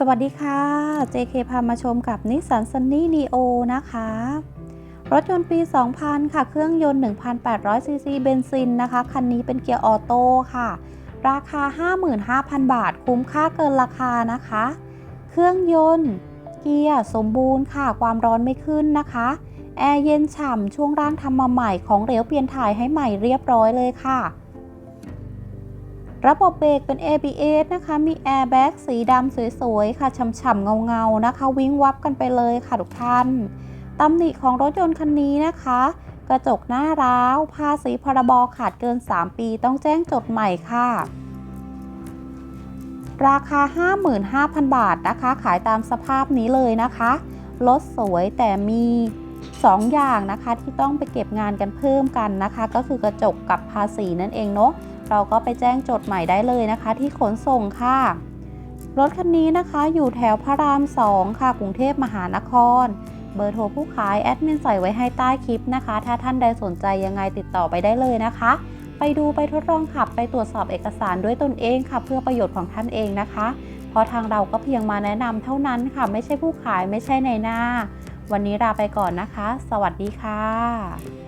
สวัสดีค่ะ JK พามาชมกับนิสสัน Sunny Neo นะคะ รถยนต์ปี 2000 ค่ะ เครื่องยนต์ 1,800ซีซีเบนซินนะคะ คันนี้เป็นเกียร์ออโต้ค่ะ ราคา 55,000 บาท คุ้มค่าเกินราคานะคะ เครื่องยนต์ เกียร์สมบูรณ์ค่ะ ความร้อนไม่ขึ้นนะคะ แอร์เย็นฉ่ำช่วงล่างทำมาใหม่ของเหลวเปลี่ยนถ่ายให้ใหม่เรียบร้อยเลยค่ะ ระบบเบรกเป็น ABS นะคะ มีแอร์แบ็กสีดำสวยๆ ค่ะ ฉ่ำๆ เงาๆ นะคะ วิ่งวับกันไปเลยค่ะทุกท่าน ตำหนิของรถยนต์คันนี้นะคะ กระจกหน้าร้าว ภาษีพรบขาดเกิน 3 ปีต้องแจ้งจดใหม่ค่ะ ราคา 55,000 บาทนะคะ ขายตามสภาพนี้เลยนะคะ รถสวยแต่มี2อย่างนะคะที่ต้องไปเก็บงานกันเพิ่มกันนะคะ ก็คือกระจกกับภาษีนั่นเองเนาะ เราก็ไปแจ้งจดใหม่ได้เลยนะคะ ที่ขนส่งค่ะ รถคันนี้นะคะอยู่แถวพระราม 2 ค่ะกรุงเทพมหานคร เบอร์โทรผู้ขายแอดมินใส่ไว้ให้ใต้คลิปนะคะ ถ้าท่านใดสนใจยังไงติดต่อไปได้เลยนะคะ ไปดูไปทดลองขับไปตรวจสอบเอกสารด้วยตนเองค่ะ เพื่อประโยชน์ของท่านเองนะคะ เพราะทางเราก็เพียงมาแนะนำเท่านั้นค่ะ ไม่ใช่ผู้ขายไม่ใช่ในหน้า วันนี้ลาไปก่อนนะคะ สวัสดีค่ะ